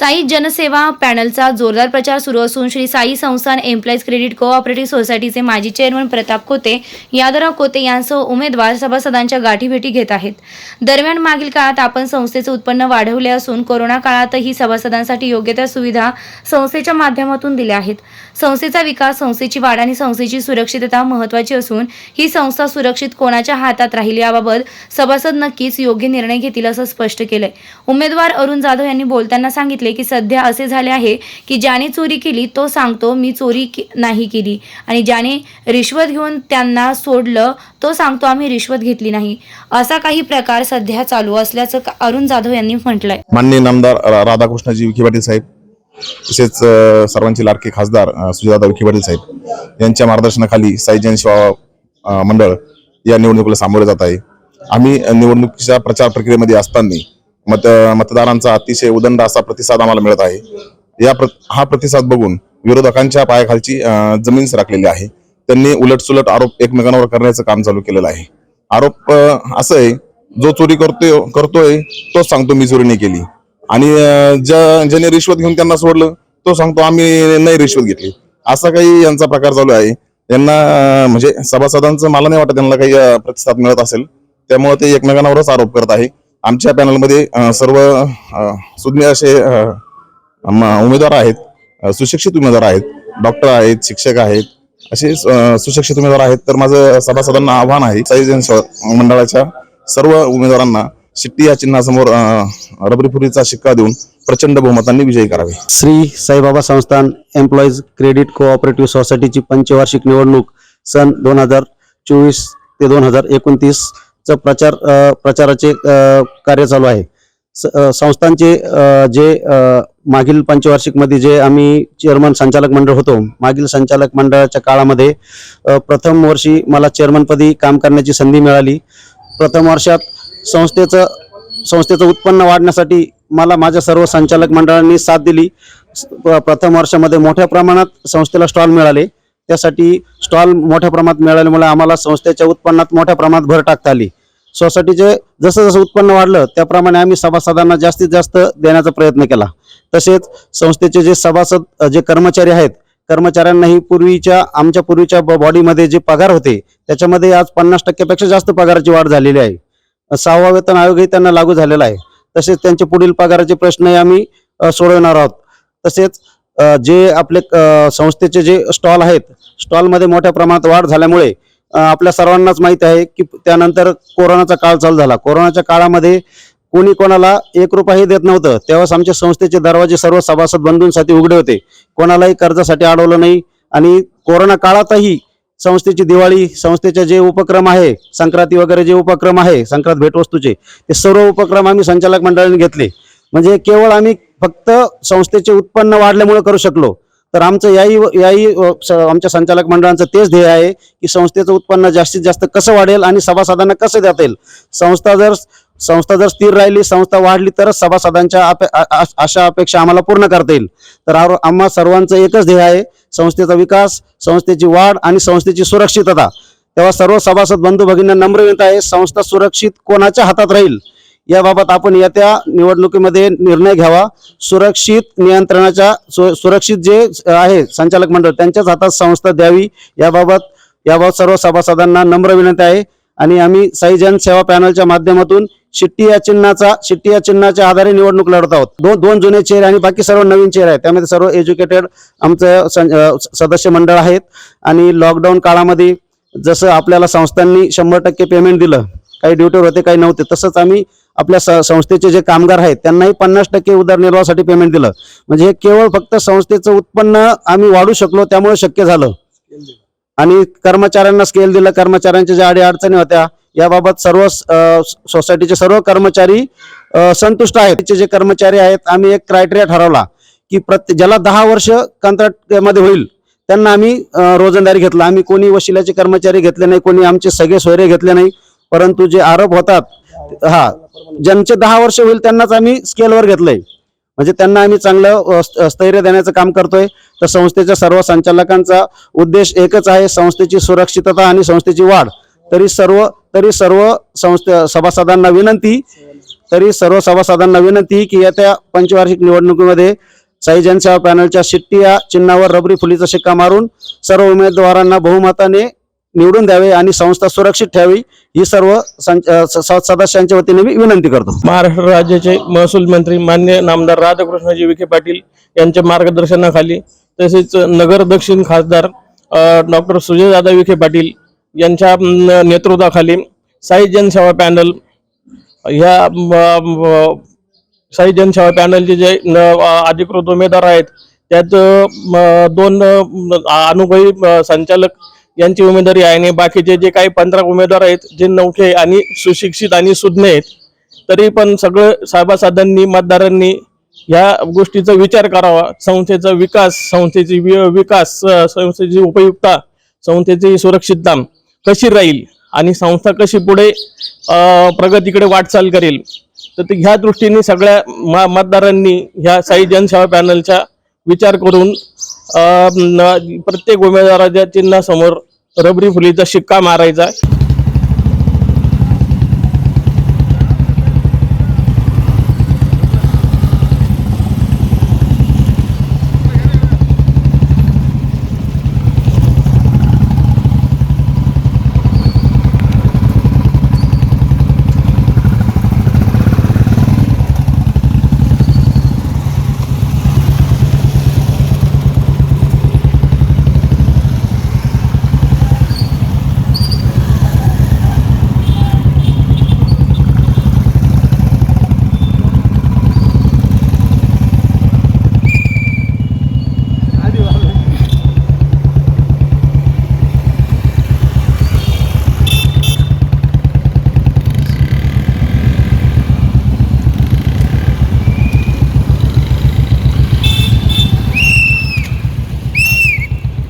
साई जनसेवा पॅनलचा जोरदार प्रचार सुरू असून श्री साई संस्थान एम्प्लॉईज क्रेडिट कोऑपरेटिव्ह सोसायटीचे माजी चेअरमन प्रताप कोते यादवराव कोते यांसह उमेदवार सभासदांच्या गाठीभेटी घेत आहेत. दरम्यान मागील काळात आपण संस्थेचे उत्पन्न वाढवले असून कोरोना काळातही सभासदांसाठी योग्य त्या सुविधा संस्थेच्या माध्यमातून दिल्या आहेत. संस्थेचा विकास संस्थेची वाढ आणि संस्थेची सुरक्षितता महत्त्वाची असून ही संस्था सुरक्षित कोणाच्या हातात राहील याबाबत सभासद नक्कीच योग्य निर्णय घेतील असं स्पष्ट केलंय. उमेदवार अरुण जाधव यांनी बोलताना सांगितले की सध्या असे झाले आहे की ज्याने चोरी केली तो सांगतो मी चोरी के- नाही केली. आणि ज्याने रिश्वत घेऊन त्यांना सोडलं तो सांगतो आम्ही रिश्वत घेतली नाही. असा काही प्रकार सध्या चालू असल्याचं अरुण जाधव यांनी म्हटलंय. माननीय नामदार राधाकृष्णजी विखे पाटील साहेब तसेच सर्वांचे लाडके खासदार अ, सुजाता विखे पाटील साहेब यांच्या मार्गदर्शनाखाली साईजन शिवा मंडळ या निवडणुकीला सामोरे जात आहे. आम्ही निवडणुकीच्या प्रचार प्रक्रियेमध्ये असताना मत मतदारांचा अतिशय उदंड असा प्रतिसाद आम्हाला मिळत आहे. या प्र हा प्रतिसाद बघून विरोधकांच्या पायाखालची जमीन सरकलेली आहे. त्यांनी उलटसुलट आरोप एकमेकांवर करण्याचं काम चालू केलेलं आहे. आरोप असं आहे जो चोरी करतोय करतोय तोच सांगतो मी चोरी नाही केली. आणि ज्या ज्याने रिश्वत घेऊन त्यांना सोडलं तो सांगतो आम्ही नाही रिश्वत घेतली. असा काही यांचा प्रकार चालू आहे. यांना म्हणजे सभासदांचं मला नाही वाटत त्यांना काही प्रतिसाद मिळत असेल. त्यामुळे ते एकमेकांवरच आरोप करत आहे. आमच्या पॅनलमध्ये सर्व सुज्ञ असे म- उमेदवार आहेत सुशिक्षित उमेदवार आहेत डॉक्टर आहेत शिक्षक आहेत असे सुशिक्षित उमेदवार आहेत. तर माझं सभासदांना आव्हान आहे साई मंडळाच्या सर्व उमेदवारांना शिट्टी या चिन्हासमोर रबरीफुरीचा शिक्का देऊन प्रचंड बहुमतांनी विजयी करावे. Shri Saibaba Sansthan employees credit cooperative सोसायटीची पंचवार्षिक निवडणूक सन दोन हजार चोवीस ते दोन हजार एकोणतीस च प्रचार प्रचाराचे कार्य चालू आहे. स- संस्थांचे जे मागील पंचवार्षिकमध्ये जे आम्ही चेअरमन संचालक मंडळ होतो मागील संचालक मंडळाच्या काळामध्ये प्रथम वर्षी मला चेअरमनपदी काम करण्याची संधी मिळाली. प्रथम वर्षात संस्थेचं संस्थेचं उत्पन्न वाढण्यासाठी मला माझ्या सर्व संचालक मंडळांनी साथ दिली. प्रथम वर्षामध्ये मोठ्या प्रमाणात संस्थेला स्टॉल मिळाले. त्यासाठी स्टॉल मोठ्या प्रमाणात मिळाल्यामुळे आम्हाला संस्थेच्या उत्पन्नात मोठ्या प्रमाणात भर टाकता आली. सोसायटीचे जसं जसं उत्पन्न वाढलं त्याप्रमाणे आम्ही सभासदांना जास्तीत जास्त देण्याचा प्रयत्न केला. तसेच संस्थेचे जे सभासद जे कर्मचारी आहेत कर्मचाऱ्यांनाही पूर्वीच्या आमच्या पूर्वीच्या ब- बॉडीमध्ये जे पगार होते त्याच्यामध्ये आज पन्नास टक्क्यापेक्षा जास्त पगाराची वाढ झालेली आहे. सहावा वेतन आयोगही त्यांना लागू झालेला आहे. तसेच त्यांचे पुढील पगाराचे प्रश्नही आम्ही सोडवणार आहोत. तसेच जे आपले संस्थेचे जे स्टॉल आहेत स्टॉलमध्ये मोठ्या प्रमाणात वाढ झाल्यामुळे आपल्या सर्वांनाच माहिती आहे की त्यानंतर कोरोनाचा काळ चालू झाला. कोरोनाच्या काळामध्ये कोणी कोणाला एक रुपयाही देत नव्हतं. तेव्हाच आमच्या संस्थेचे दरवाजे सर्व सभासद बंधूंसाठी उघडे होते. कोणालाही कर्जासाठी अडवलं नाही आणि कोरोना काळातही संस्थेची दिवाळी संस्थेचे जे उपक्रम आहे संक्रांती वगैरे जे उपक्रम आहे संक्रांत भेटवस्तूचे ते सर्व उपक्रम आम्ही संचालक मंडळाने घेतले. म्हणजे केवळ आम्ही फक्त संस्थेचे उत्पन्न वाढल्यामुळे करू शकलो. तर आमचं याही याही आमच्या संचालक मंडळांचं तेच ध्येय आहे की संस्थेचं उत्पन्न जास्तीत जास्त कसं वाढेल आणि सभासदांना कसं देता येईल. संस्था जर संस्था जर स्थिर राहिली संस्था वाढली तरच सभासदांच्या अपे- अशा अपेक्षा आम्हाला पूर्ण करता येईल. तर आम्हा सर्वांचं एकच ध्येय आहे संस्थेचा विकास संस्थेची वाढ आणि संस्थेची सुरक्षितता. तेव्हा सर्व सभासद बंधू भगिनींना नम्र विनंती आहे संस्था सुरक्षित कोणाच्या हातात राहील? याबाबत आपण येत्या निवडणुकीमध्ये निर्णय घ्यावा. सुरक्षित नियंत्रणाच्या सु- सुरक्षित जे आहे संचालक मंडळ त्यांच्याच हातात संस्था द्यावी. याबाबत याबाबत सर्व सभासदांना नम्र विनंती आहे. आणि आम्ही साई जन सेवा पॅनलच्या माध्यमातून शिट्टी या चिन्हाचा शिट्टी या चिन्हाच्या आधारे निवडणूक लढत आहोत. दोन दोन जुने चेहरे आणि बाकी सर्व नवीन चेहरे आहेत. त्यामध्ये सर्व एज्युकेटेड आमचं सं- सदस्य मंडळ आहेत. आणि लॉकडाऊन काळामध्ये जसं आपल्याला संस्थांनी शंभर टक्के पेमेंट दिलं काही ड्युटीवर होते काही नव्हते तसंच आम्ही आपल्या स- संस्थेचे जे कामगार आहेत त्यांनाही पन्नास टक्के उदरनिर्वाहासाठी पेमेंट दिलं. म्हणजे हे केवळ फक्त संस्थेचं उत्पन्न आम्ही वाढू शकलो त्यामुळे शक्य झालं. आणि कर्मचाऱ्यांना स्केल दिलं कर्मचाऱ्यांच्या ज्या अडी अडचणी होत्या याबाबत सर्व सोसायटीचे सर्व कर्मचारी संतुष्ट आहेत. जे कर्मचारी आहेत आम्ही एक क्रायटेरिया ठरवला की प्रत्येक ज्याला दहा वर्ष कंत्राटमध्ये होईल त्यांना आम्ही रोजंदारी घेतला. आम्ही कोणी वशिलाचे कर्मचारी घेतले नाही कोणी आमचे सगळे सोयरे घेतले नाही परंतु जे आरोप होतात हा ज्यांचे दहा वर्ष होईल त्यांनाच आम्ही स्केलवर घेतलंय. म्हणजे त्यांना आम्ही चांगलं स्थैर्य देण्याचं काम करतोय. तर संस्थेच्या सर्व संचालकांचा उद्देश एकच आहे संस्थेची सुरक्षितता आणि संस्थेची वाढ. तरी सर्व तरी सर्व संस्थे सभासदांना विनंती तरी सर्व सभासदांना विनंती की येत्या पंचवार्षिक निवडणुकीमध्ये साई जनसेवा पॅनलच्या शिट्टी या चिन्हावर रबरी फुलीचा शिक्का मारून सर्व उमेदवारांना बहुमताने निवडून द्यावे आणि संस्था सुरक्षित ठेवावी ही सर्व सं- सदस्यांच्या वतीने मी विनंती करतो. महाराष्ट्र राज्याचे महसूल मंत्री मान्य नामदार राधाकृष्णजी विखे पाटील यांच्या मार्गदर्शनाखाली तसेच नगर दक्षिण खासदार डॉक्टर सुजयदादा विखे पाटील यांच्या नेतृत्वाखाली साई जनसेवा पॅनल ह्या साई जनसेवा पॅनलचे जे अधिकृत उमेदवार आहेत त्यात दोन अनुभवी संचालक यांची उमेदवारी आहे आणि बाकीचे जे काही पंधरा उमेदवार आहेत जे नौखे आणि सुशिक्षित आणि सुज्ञ आहेत तरी पण सगळं सभासदांनी मतदारांनी ह्या गोष्टीचा विचार करावा. संस्थेचा विकास संस्थेची वि- विकास संस्थेची उपयुक्तता संस्थेची सुरक्षितता कशी राहील आणि संस्था कशी पुढे प्रगतीकडे वाटचाल करेल तर ते ह्या दृष्टीने सगळ्या म- मतदारांनी ह्या साई जनसेवा पॅनलचा विचार करून प्रत्येक उमेदवाराच्या चिन्हासमोर रबरी फुलीचा शिक्का मारायचा.